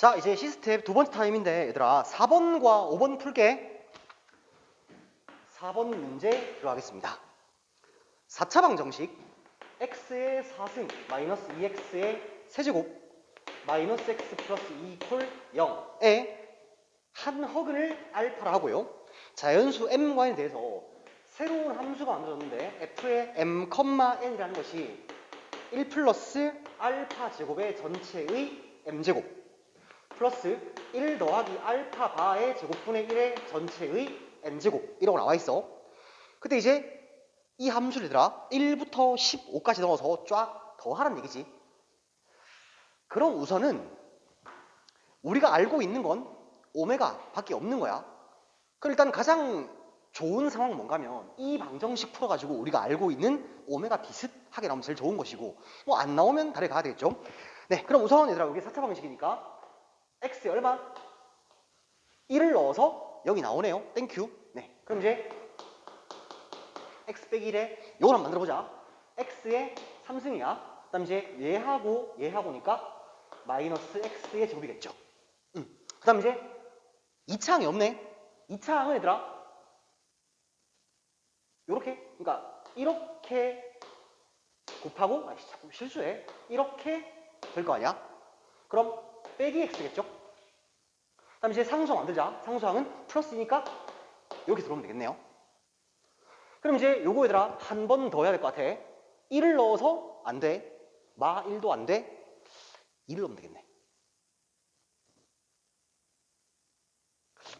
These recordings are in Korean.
자, 이제 시스템 두 번째 타임인데 얘들아 4번과 5번 풀게 4번 문제 들어가겠습니다. 4차 방정식 x의 4승 마이너스 2x의 세제곱 마이너스 x 플러스 2 이퀄 0에 한 허근을 알파라 하고요. 자연수 m과에 대해서 새로운 함수가 만들어졌는데 f의 m, n이라는 것이 1 플러스 알파 제곱의 전체의 m제곱 플러스 1 더하기 알파 바의 제곱분의 1의 전체의 n제곱 이라고 나와 있어. 근데 이제 이 함수를 얘들아 1부터 15까지 넣어서 쫙 더하라는 얘기지. 그럼 우선은 우리가 알고 있는 건 오메가 밖에 없는 거야. 그럼 일단 가장 좋은 상황은 뭔가 하면 이 방정식 풀어가지고 우리가 알고 있는 오메가 비슷하게 나오면 제일 좋은 것이고 뭐 안 나오면 다르게 가야 되겠죠. 네, 그럼 우선 얘들아 여기 4차 방식이니까 x 얼마? 1을 넣어서 여기 나오네요. 땡큐. 네, 그럼 이제 x 빼기 1에 요걸 한번 만들어보자. x의 3승이야. 그 다음 이제 얘하고 얘하고니까 마이너스 x의 제곱이겠죠. 음. 그 다음 이제 2차항이 없네. 2차항은 얘들아 요렇게 그러니까 이렇게 곱하고 아이씨 자꾸 실수해. 이렇게 될 거 아니야? 그럼 빼기 x겠죠? 그 다음 이제 상수항 만들자. 상수항은 플러스니까 이렇게 들어오면 되겠네요. 그럼 이제 요거 얘들아 한 번 더 해야 될 것 같아. 1을 넣어서 안 돼. 마 1도 안 돼. 2를 넣으면 되겠네.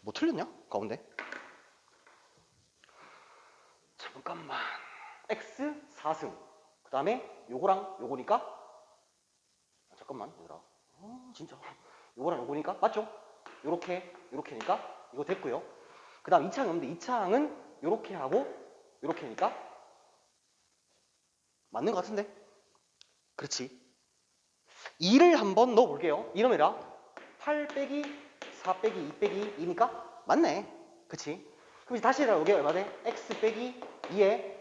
뭐 틀렸냐? 가운데. 잠깐만. x 4승. 그 다음에 요거랑 요거니까 아, 잠깐만 얘들아. 어, 진짜. 요거랑 요거니까 맞죠? 요렇게 요렇게니까 이거 됐고요. 그 다음 2차항 없는데 2차항은 요렇게 하고 요렇게니까 맞는 것 같은데? 그렇지. 2를 한번 넣어볼게요. 이놈이라 8 빼기 4 빼기 2 빼기 2니까 맞네. 그치? 그럼 이제 다시. 이게 얼마 돼? x 빼기 2에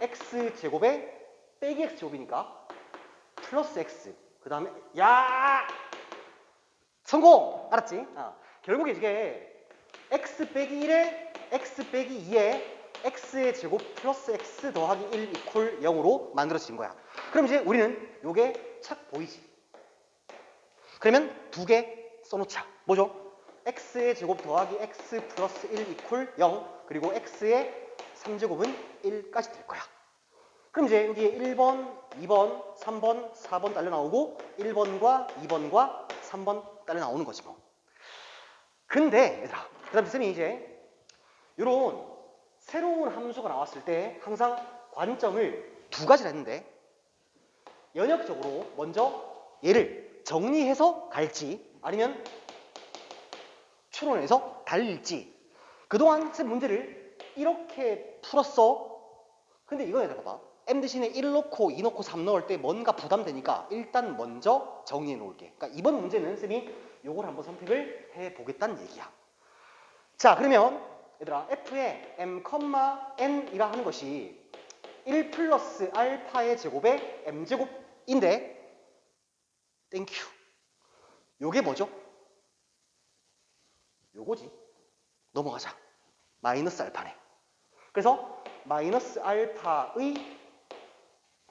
x 제곱에 빼기 x 제곱이니까 플러스 x. 그 다음에 야 성공! 알았지? 아, 결국에 이게 x 빼기 1에 x 빼기 2에 x의 제곱 플러스 x 더하기 1 이퀄 0으로 만들어진 거야. 그럼 이제 우리는 요게 착 보이지? 그러면 두 개 써놓자. 뭐죠? x의 제곱 더하기 x 플러스 1 이퀄 0 그리고 x의 3제곱은 1까지 될 거야. 그럼 이제 여기에 1번, 2번, 3번, 4번 딸려 나오고 1번과 2번과 3번 딸려 나오는 거지 뭐. 근데 얘들아 그 다음 쌤이 이제 요런 새로운 함수가 나왔을 때 항상 관점을 두 가지를 했는데 연역적으로 먼저 얘를 정리해서 갈지 아니면 추론해서 달릴지. 그동안 쌤 문제를 이렇게 풀었어. 근데 이거 얘들아 봐봐 m 대신에 1 넣고 2 넣고 3 넣을 때 뭔가 부담되니까 일단 먼저 정리해 놓을게. 그러니까 이번 문제는 쌤이 요걸 한번 선택을 해 보겠다는 얘기야. 자 그러면 얘들아 f의 m, n이라 하는 것이 1 플러스 알파의 제곱의 m제곱인데 땡큐 요게 뭐죠? 요거지. 넘어가자. 마이너스 알파네. 그래서 마이너스 알파의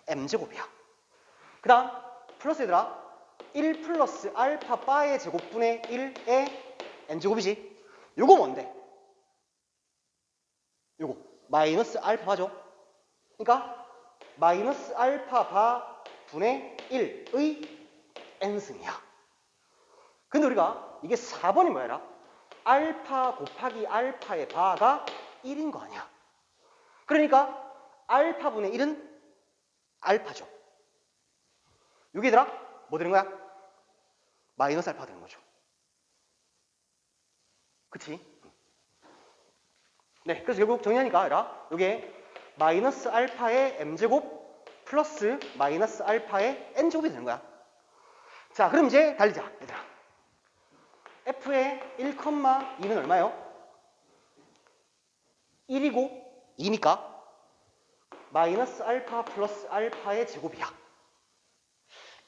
m제곱이야. 그 다음 플러스 얘들아 1 플러스 알파 바의 제곱분의 1의 n제곱이지. 요거 뭔데? 요거 마이너스 알파 바죠. 그러니까 마이너스 알파 바 분의 1의 n승이야. 근데 우리가 이게 4번이 뭐야라? 알파 곱하기 알파의 바가 1인 거 아니야. 그러니까 알파분의 1은 알파죠 여기 얘들아 뭐 되는 거야? 마이너스 알파 되는 거죠 그치? 네, 그래서 결국 정리하니까 얘들아 요게 마이너스 알파의 m제곱 플러스 마이너스 알파의 n제곱이 되는 거야 자 그럼 이제 달리자 얘들아 f의 1,2는 얼마요? 1이고 2니까 마이너스 알파 플러스 알파의 제곱이야.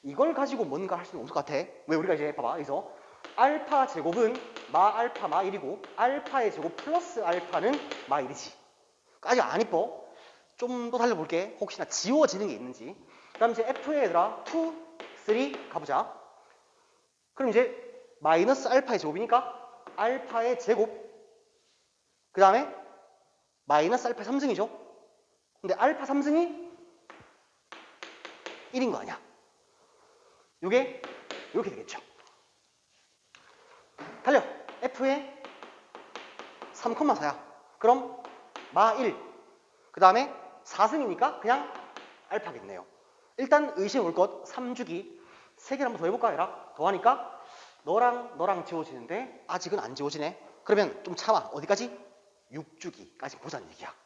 이걸 가지고 뭔가 할 수는 없을 것 같아. 왜 우리가 이제 봐봐 여기서 알파 제곱은 마 알파 마 1이고 알파의 제곱 플러스 알파는 마 1이지. 아직 안 이뻐. 좀 더 달려볼게. 혹시나 지워지는 게 있는지. 그 다음 이제 F의 얘들아 2, 3 가보자. 그럼 이제 마이너스 알파의 제곱이니까 알파의 제곱 그 다음에 마이너스 알파 3승이죠. 근데 알파 3승이 1인 거 아니야. 요게 이렇게 되겠죠. 달려. F에 3,4야. 그럼 마 1. 그 다음에 4승이니까 그냥 알파겠네요. 일단 의심해 볼것 3주기 3개를 한번 더 해볼까 얘라 더하니까 너랑 너랑 지워지는데 아직은 안 지워지네. 그러면 좀 참아. 어디까지? 6주기까지 보자는 얘기야.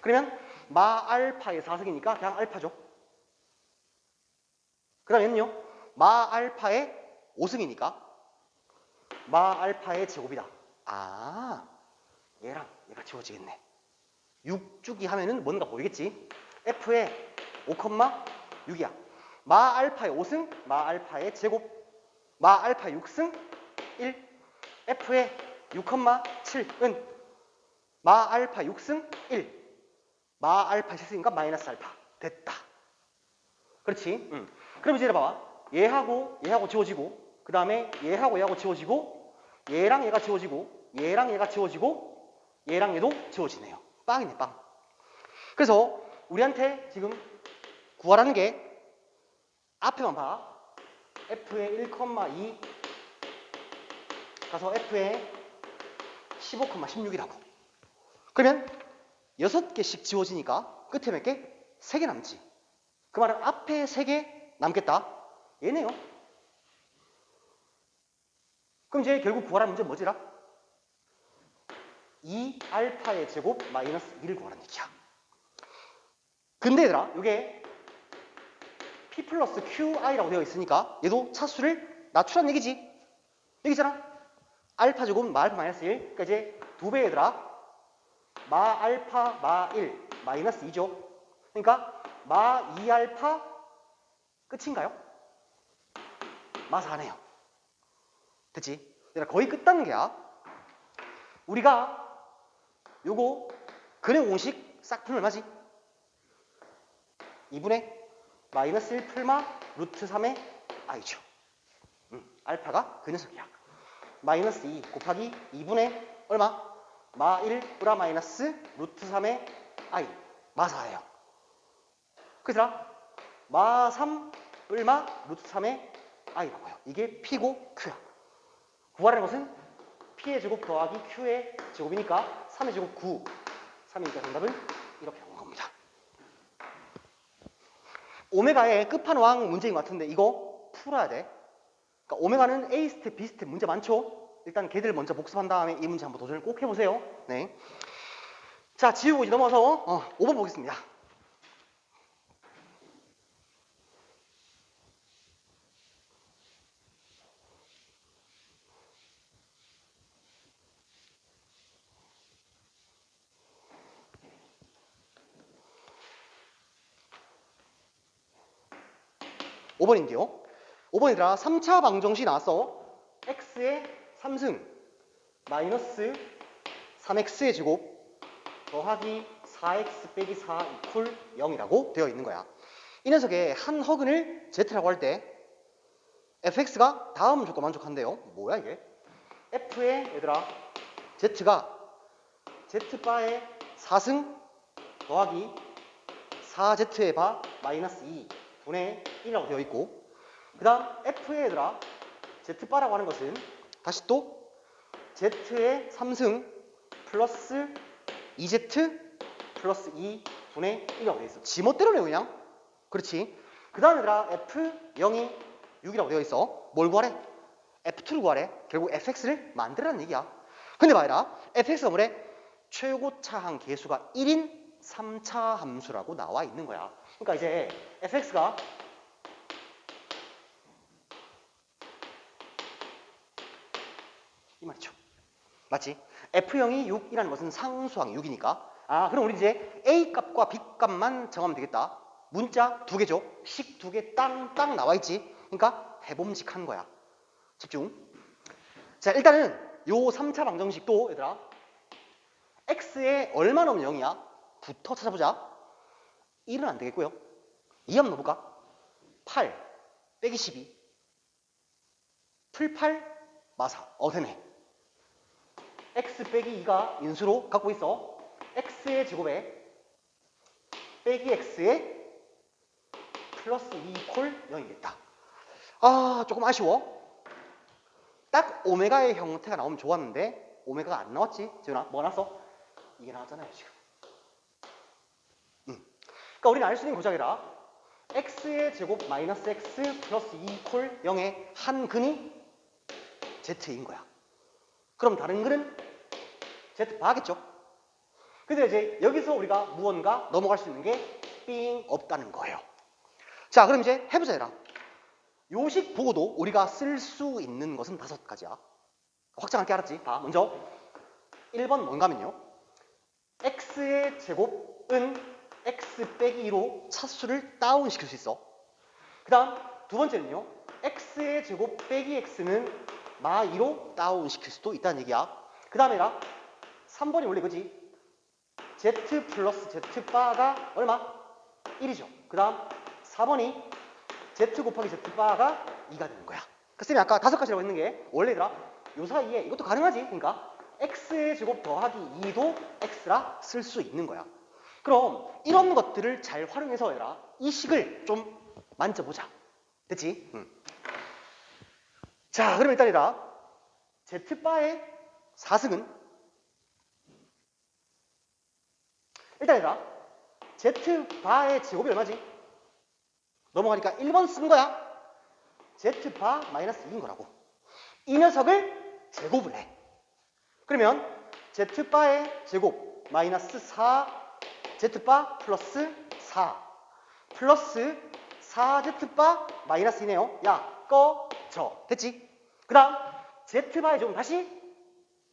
그러면 마 알파의 4승이니까 그냥 알파죠. 그 다음에는요. 마 알파의 5승이니까 마 알파의 제곱이다. 아, 얘랑 얘가 지워지겠네. 6주기 하면은 뭔가 보이겠지? F의 5,6이야. 마 알파의 5승, 마 알파의 제곱, 마 알파 6승 1, F의 6,7은 마 알파 6승 1, 마 알파 7승이니까 마이너스 알파. 됐다. 그렇지? 응. 그럼 이제 봐봐. 얘하고 얘하고 지워지고 그 다음에 얘하고 얘하고 지워지고 얘랑 얘가 지워지고 얘랑 얘가 지워지고 얘랑 얘도 지워지네요. 빵이네 빵. 그래서 우리한테 지금 구하라는 게 앞에만 봐. F의 1,2 가서 F의 15,16이라고. 그러면 6개씩 지워지니까 끝에 몇 개? 3개 남지. 그 말은 앞에 3개 남겠다. 얘네요. 그럼 이제 결국 구하라는 문제는 뭐지라? 2 알파의 제곱 마이너스 1을 구하라는 얘기야. 근데 얘들아, 이게 P 플러스 QI라고 되어 있으니까 얘도 차수를 낮추란 얘기지. 여기잖아. 알파 알파 마이너스 1. 그러니까 이제 두 배 얘들아. 마 알파 마 1 마이너스 2죠. 그러니까 마 2알파 끝인가요? 마 4네요. 됐지? 얘들아 거의 끝 단계야. 우리가 요거 근의 공식 싹 풀면 얼마지? 2분의 마이너스 1 풀마 루트 3의 i죠. 음, 알파가 그 녀석이야. 마이너스 2 곱하기 2분의 얼마? 마1 플라 마이너스 루트 3의 i 마 4예요. 그래서 마3 얼마 루트 3의 i라고요. 이게 p고 q야. 구하라는 것은 p의 제곱 더하기 q의 제곱이니까 3의 제곱 9. 3이니까 정답은 이렇게 나온 겁니다. 오메가의 끝판왕 문제인 것 같은데 이거 풀어야 돼. 그러니까 오메가는 A 스텝, B 스텝 문제 많죠? 일단 걔들 먼저 복습한 다음에 이 문제 한번 도전을 꼭 해보세요. 네. 자, 지우고 이제 넘어서 어, 5번 보겠습니다. 오번인데요 5번이더라 3차 방정식 나왔어. x의 3승 마이너스 3x의 제곱 더하기 4x 빼기 4 이퀄 0이라고 되어 있는 거야. 이 녀석의 한 허근을 z라고 할 때 fx가 다음 조건 만족한대요. 뭐야 이게? f의 얘들아 z가 z바의 4승 더하기 4z의 바 마이너스 2 분의 1이라고 되어 있고 그 다음 f의 얘들아 z바라고 하는 것은 다시 또 z의 3승 플러스 2z 플러스 2 분의 1이라고 되어 있어. 지멋대로네요 그냥. 그렇지. 그 다음 얘들아 f0이 6이라고 되어 있어. 뭘 구하래? f2를 구하래. 결국 fx를 만들라는 얘기야. 근데 봐라. Fx가 뭐래? 최고차항 계수가 1인 3차 함수라고 나와 있는 거야. 그러니까 이제 fx가 이 말이죠. 맞지? F0이 6이라는 것은 상수항 6이니까 아 그럼 우리 이제 A 값과 B 값만 정하면 되겠다. 문자 두 개죠. 식 두 개 땅땅 나와 있지. 그러니까 해봄직한 거야. 집중. 자, 일단은 요 3차 방정식도 얘들아 x에 얼마 넣으면 0이야? 부터 찾아보자. 1은 안 되겠고요. 2 한번 넣어볼까? 8 빼기 12 풀 8 마사 어 되네. X 빼기 2가 인수로 갖고 있어. x의 제곱에 빼기 x의 플러스 2콜 0이 겠다. 아 조금 아쉬워. 딱 오메가의 형태가 나오면 좋았는데 오메가가 안 나왔지. 지훈아 뭐 나왔어? 이게 나왔잖아요 지금. 음. 그러니까 우리는 알 수 있는 고작이라 x의 제곱 마이너스 x 플러스 2콜 0의 한 근이 z인 거야. 그럼 다른 근은 z 바겠죠? 근데 이제 여기서 우리가 무언가 넘어갈 수 있는 게 삥 없다는 거예요. 자, 그럼 이제 해보자 얘라. 요식 보고도 우리가 쓸 수 있는 것은 다섯 가지야. 확장할게 알았지? 봐, 먼저 1번 뭔가면요. x의 제곱은 x 빼기 2로 차수를 다운시킬 수 있어. 그 다음 두 번째는요. x의 제곱 빼기 x는 마 2로 다운시킬 수도 있다는 얘기야. 그 다음에라 3번이 원래 그지? z 플러스 z 바가 얼마? 1이죠. 그 다음 4번이 z 곱하기 z 바가 2가 되는 거야. 그 쌤이 아까 다섯 가지라고 했는 게 원래더라. 요 사이에 이것도 가능하지. 그러니까 x의 제곱 더하기 2도 x라 쓸 수 있는 거야. 그럼 이런 것들을 잘 활용해서 해라. 이 식을 좀 만져보자. 됐지? 응. 자, 그럼 일단 얘들아. z바의 4승은 일단 얘들아. z바의 제곱이 얼마지? 넘어가니까 1번 쓴 거야. z바 마이너스 2인 거라고. 이 녀석을 제곱을 해. 그러면 z바의 제곱 마이너스 4 z바 플러스 4 플러스 4z바 마이너스 2네요. 야 꺼 져. 됐지? 그 다음 z바의 제곱 다시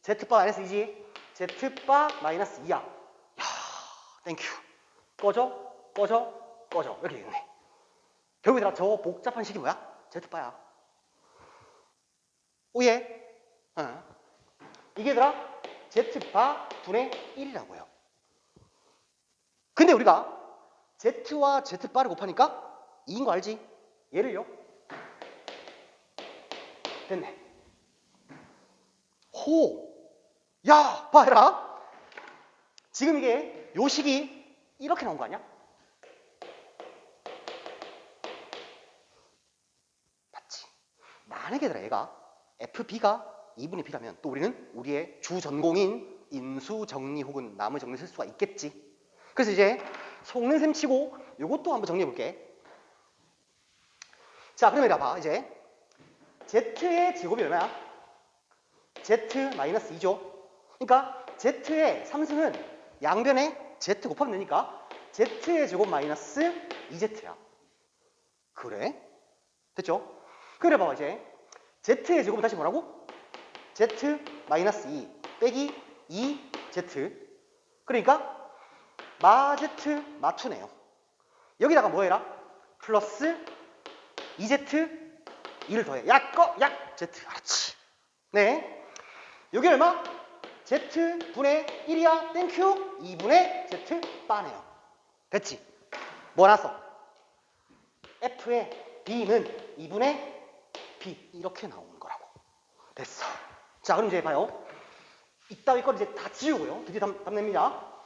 z바 마이너스 2지. z바 마이너스 2야. 야 땡큐. 꺼져 꺼져 꺼져 이렇게 되겠네. 결국에 저 복잡한 식이 뭐야? z바야. 오예. 어. 이게 얘들아 z바 분의 1이라고요. 근데 우리가 z와 z바를 곱하니까 2인 거 알지? 얘를요. 됐네. 호. 야, 봐라. 지금 이게 요 식이 이렇게 나온 거 아니야? 맞지? 만약에 얘가 FB가 2분의 B라면 또 우리는 우리의 주 전공인 인수 정리 혹은 나무 정리 쓸 수가 있겠지. 그래서 이제 속는 셈 치고 이것도 한번 정리해 볼게. 자, 그러면 이리 봐. 이제 z의 제곱이 얼마야? z 마이너스 2죠. 그러니까 z의 3승은 양변에 z 곱하면 되니까 z의 제곱 마이너스 2z야. 그래? 됐죠? 그래 봐 이제 z의 제곱은 다시 뭐라고? z 마이너스 2 빼기 2z 그러니까 마제트 마투네요. 여기다가 뭐 해라? 플러스 2z 2를 더해. 야, 꺼! 야! z. 알았지. 네. 여기 얼마? z 분의 1이야. 땡큐. 2분의 z 빠네요. 됐지? 뭐 나왔어? f의 b는 2분의 b. 이렇게 나오는 거라고. 됐어. 자, 그럼 이제 봐요. 이따위 걸 이제 다 지우고요. 드디어 답, 답 냅니다.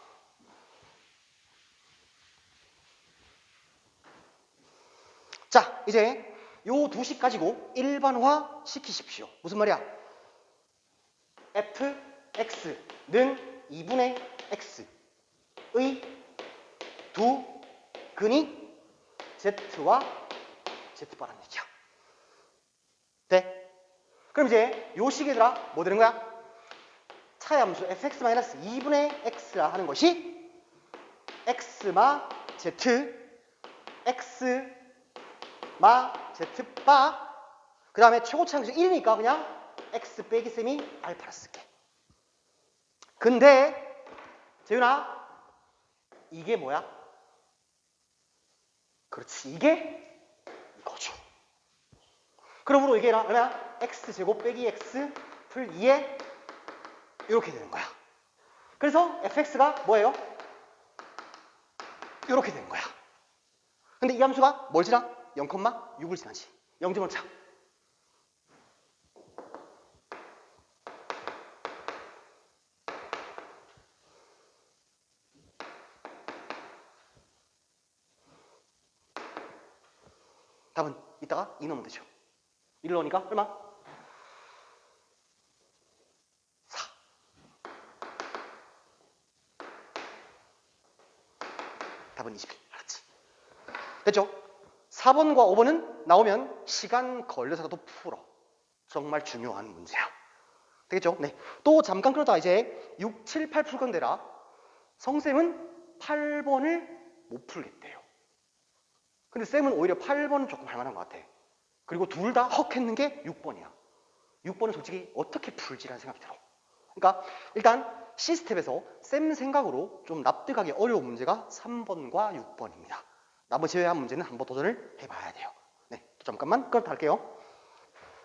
자, 이제 요 두 식 가지고 일반화 시키십시오. 무슨 말이야? f, x는 2분의 x의 두 근이 z와 z바라는 얘기야. 돼? 그럼 이제 요 식에들아 뭐 되는 거야? 차함수 fx-2분의 x라 하는 것이 x마 z, x 마 z 바, 그 다음에 최고치 항수 1이니까 그냥 x 빼기 셈이 알파를 쓸게. 근데 재윤아 이게 뭐야? 그렇지. 이게 이거죠. 그러므로 이게 얼마야? x제곱 빼기 x 풀 2에 이렇게 되는 거야. 그래서 fx가 뭐예요? 이렇게 되는 거야. 근데 이 함수가 뭘 지나? 0,6을 지나지. 0점을 차. 답은 이따가 2 넣으면 되죠. 1 넣으니까 얼마? 4. 답은 21. 알았지? 됐죠? 4번과 5번은 나오면 시간 걸려서라도 풀어. 정말 중요한 문제야. 되겠죠? 네. 또 잠깐 그러다 이제 6, 7, 8 풀 건데라 성쌤은 8번을 못 풀겠대요. 근데 쌤은 오히려 8번은 조금 할 만한 것 같아. 그리고 둘 다 헉 했는 게 6번이야. 6번은 솔직히 어떻게 풀지라는 생각이 들어. 그러니까 일단 시스템에서 쌤 생각으로 좀 납득하기 어려운 문제가 3번과 6번입니다. 나머지 제외한 문제는 한번 도전을 해봐야 돼요. 네, 또 잠깐만 끊었다 할게요.